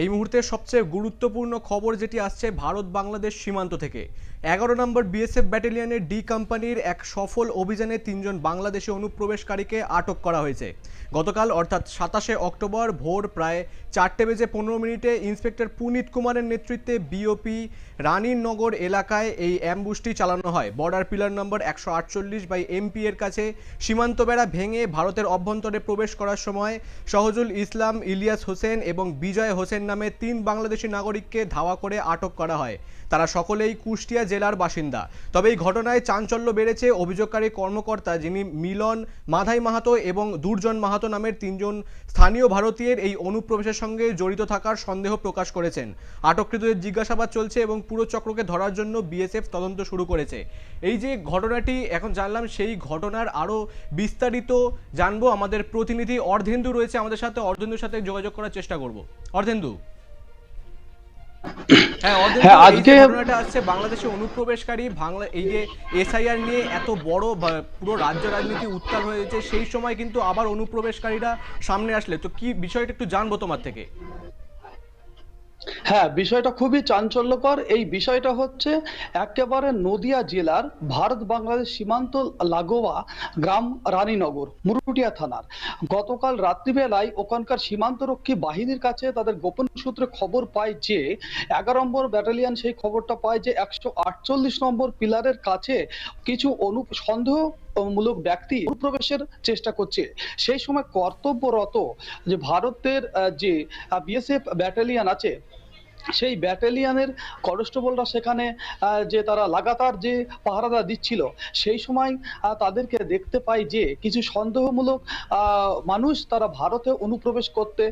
এই মুহূর্তে সবচেয়ে গুরুত্বপূর্ণ খবর যেটি আসছে ভারত বাংলাদেশ সীমান্ত থেকে। এগারো নম্বর বিএসএফ ব্যাটালিয়নের ডি কোম্পানির এক সফল অভিযানে তিনজন বাংলাদেশি অনুপ্রবেশকারীকে আটক করা হয়েছে। গতকাল, অর্থাৎ সাতাশে অক্টোবর ভোর প্রায় চারটে বেজে পনেরো মিনিটে ইন্সপেক্টর পুনিত কুমারের নেতৃত্বে বিওপি রানীনগর এলাকায় এই অ্যাম্বুসটি চালানো হয়। বর্ডার পিলার নম্বর একশো আটচল্লিশ বাই এমপি এর কাছে সীমান্ত বেড়া ভেঙে ভারতের অভ্যন্তরে প্রবেশ করার সময় সহজুল ইসলাম, ইলিয়াস হোসেন এবং বিজয় হোসেন নামে তিন বাংলাদেশি নাগরিককে ধাওয়া করে আটক করা হয়। তারা সকলেই কুষ্টিয়া জেলার বাসিন্দা। তবে এই ঘটনায় চাঞ্চল্য বেড়েছে অভিযোগকারী কর্মকর্তা যিনি মিলন মাধাই মাহাতো এবং দুর্জন মাহাতো নামের তিনজন স্থানীয় ভারতীয়ের এই অনুপ্রবেশের সঙ্গে জড়িত থাকার সন্দেহ প্রকাশ করেছেন। আটককৃতদের জিজ্ঞাসাবাদ চলছে এবং পুরো চক্রকে ধরার জন্য বিএসএফ তদন্ত শুরু করেছে। এই যে ঘটনাটি এখন জানলাম, সেই ঘটনার আরও বিস্তারিত জানব। আমাদের প্রতিনিধি অর্ধেন্দু রয়েছে আমাদের সাথে। অর্ধেন্দুর সাথে যোগাযোগ করার চেষ্টা করব। অর্ধেন্দু। হ্যাঁ হ্যাঁ, আজকে- ঘটনাটা আসছে বাংলাদেশে অনুপ্রবেশকারী বাংলা এই যে এসআইআর নিয়ে এত বড় পুরো রাজ্য রাজনীতি উত্তাল হয়েছে সেই সময় কিন্তু আবার অনুপ্রবেশকারীরা সামনে আসলে। তো কি বিষয়টা একটু জানব তোমার থেকে? হ্যাঁ বিষয়টা খুবই চাঞ্চল্যকর। এই বিষয়টা হচ্ছে একেবারে নদিয়া জেলার ভারত বাংলাদেশ সীমান্ত লাগোয়া গ্রাম রানীনগর, মুরুটিয়া থানার। গতকাল রাত্রিবেলায় ওখানকার সীমান্তরক্ষী বাহিনীর কাছে তাদের গোপন সূত্রে খবর পায় যে, এগারো নম্বর ব্যাটালিয়ন সেই খবরটা পায় যে, একশো আটচল্লিশ নম্বর পিলারের কাছে কিছু অনু সন্দেহ মূলক ব্যক্তি অনুপ্রবেশের চেষ্টা করছে। সেই সময় কর্তব্যরত যে ভারতের যে বিএসএফ ব্যাটালিয়ন আছে সেই ব্যাটালিয়নের কনস্টেবলরা সেখানে যে তারা লাগাতার যে পাহারাদা দিচ্ছিল, সেই সময় তাদেরকে দেখতে পাই যে কিছু সন্দেহমূলক মানুষ তারা ভারতে অনুপ্রবেশ করতে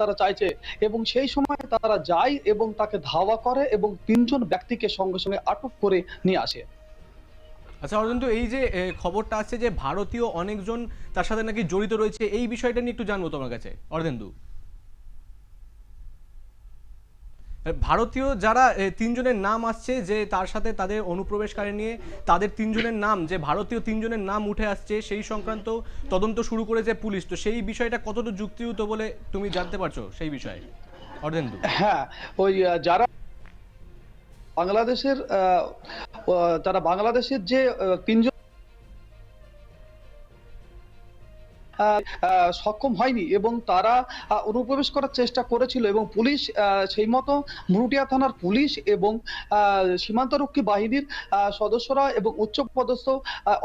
তারা চাইছে। এবং সেই সময় তারা যায় এবং তাকে ধাওয়া করে এবং তিনজন ব্যক্তিকে সঙ্গে সঙ্গে আটক করে নিয়ে আসে। আচ্ছা অর্ধেন্দু এই যে খবরটা আসছে যে ভারতীয় অনেকজন তার সাথে নাকি জড়িত রয়েছে, এই বিষয়টা নিয়ে একটু জানব তোমার কাছে। অর্ধেন্দু ভারতীয় যারা তিনজনের নাম আসছে যে তার সাথে তাদের অনুপ্রবেশকারী নিয়ে, তাদের তিনজনের নাম, যে ভারতীয় তিনজনের নাম উঠে আসছে সেই সংক্রান্ত তদন্ত শুরু করেছে পুলিশ। তো সেই বিষয়টা কতটা যুক্তিযুক্ত বলে তুমি জানতে পারছ সেই বিষয়ে? অর্ধেন্দু হ্যাঁ ওই যারা বাংলাদেশের তারা বাংলাদেশের যে তিনজন সক্ষম হয়নি এবং তারা অনুপ্রবেশ করার চেষ্টা করেছিল এবং পুলিশ সেই মতো মুরুটিয়া থানার পুলিশ এবং সীমান্তরক্ষী বাহিনীর সদস্যরা এবং উচ্চপদস্থ আহ,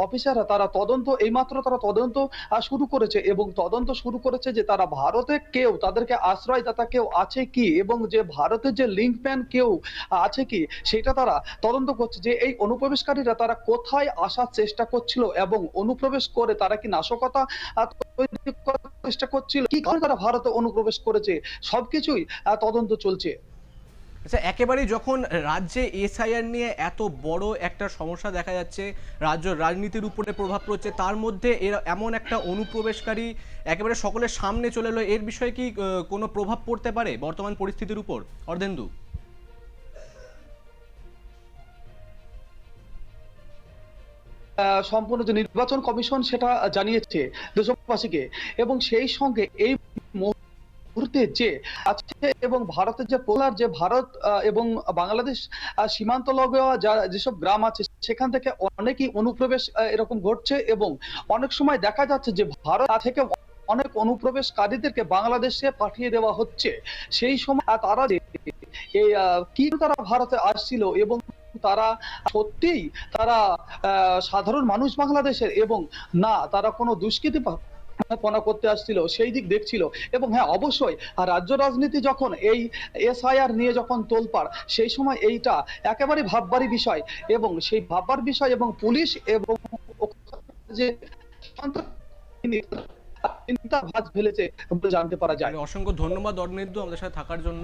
অফিসাররা তারা তদন্ত এইমাত্র তারা তদন্ত শুরু করেছে এবং তদন্ত শুরু করেছে যে তারা ভারতে কেউ তাদেরকে আশ্রয়দাতা কেউ আছে কি এবং যে ভারতের যে লিঙ্ক ম্যান কেউ আছে কি সেটা তারা তদন্ত করছে যে এই অনুপ্রবেশকারীরা তারা কোথায় আসার চেষ্টা করছিল এবং অনুপ্রবেশ করে তারা কি নাশকতা চেষ্টা করছিল। কি কারণে তারা ভারতে অনুপ্রবেশ করেছে? সবকিছুই তদন্ত চলছে। আচ্ছা একেবারেই যখন রাজ্যে এসআইআর নিয়ে এত বড় একটা সমস্যা দেখা যাচ্ছে, রাজ্য রাজনীতির উপরে প্রভাব পড়ছে, তার মধ্যে এর এমন একটা অনুপ্রবেশকারী একেবারে সকলের সামনে চলে এলো, এর বিষয়ে কি কোনো প্রভাব পড়তে পারে বর্তমান পরিস্থিতির উপর? অর্ধেন্দু? সম্পূর্ণ যে নির্বাচন কমিশন সেটা জানিয়েছে দেশবাসীকে। এবং সেই সঙ্গে এই মুহূর্তে যে আছে এবং ভারতের যে পোলার যে ভারত এবং বাংলাদেশ সীমান্ত লগোয়া যা যেসব গ্রাম আছে, সেখান থেকে অনেকই অনুপ্রবেশ এরকম ঘটছে এবং অনেক সময় দেখা যাচ্ছে যে ভারত থেকে অনেক অনুপ্রবেশকারীদেরকে বাংলাদেশে পাঠিয়ে দেওয়া হচ্ছে। সেই সময় তারা এই কি তারা ভারতে আসছিল এবং তারা সত্যিই তারা সাধারণ মানুষ বাংলাদেশের এবং না, তারা কোনো দুষ্কৃতি পনা করতে আসছিল, সেই দিক দেখছিল। এবং হ্যাঁ অবশ্যই রাজ্য রাজনীতি যখন এই এসআইআর নিয়ে যখন তোলপাড়, সেই সময় এইটা একেবারে ভাববারই বিষয়। এবং সেই ভাববার বিষয় এবং পুলিশ এবং যে চিন্তা ফেলেছে জানতে পারা যায়। অসংখ্য ধন্যবাদ, অর্ণেন্দু, আমাদের সাথে থাকার জন্য।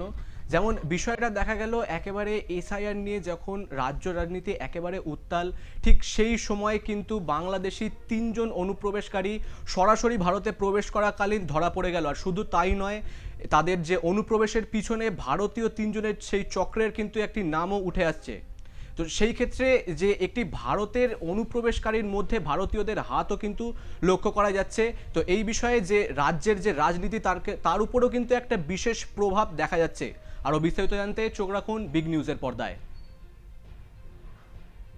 যেমন বিষয়টা দেখা গেল, একেবারে এসআইআর নিয়ে যখন রাজ্য রাজনীতি একেবারে উত্তাল, ঠিক সেই সময় কিন্তু বাংলাদেশি তিনজন অনুপ্রবেশকারী সরাসরি ভারতে প্রবেশ করাকালীন ধরা পড়ে গেল। আর শুধু তাই নয়, তাদের যে অনুপ্রবেশের পিছনে ভারতীয় তিনজনের সেই চক্রের কিন্তু একটি নামও উঠে আসছে। তো সেই ক্ষেত্রে যে একটি ভারতের অনুপ্রবেশকারীর মধ্যে ভারতীয়দের হাতও কিন্তু লক্ষ্য করা যাচ্ছে। তো এই বিষয়ে যে রাজ্যের যে রাজনীতি, তার তার উপরেও কিন্তু একটা বিশেষ প্রভাব দেখা যাচ্ছে। আরও বিস্তারিত জানতে চোখ রাখুন বিগ নিউজের পর্দায়।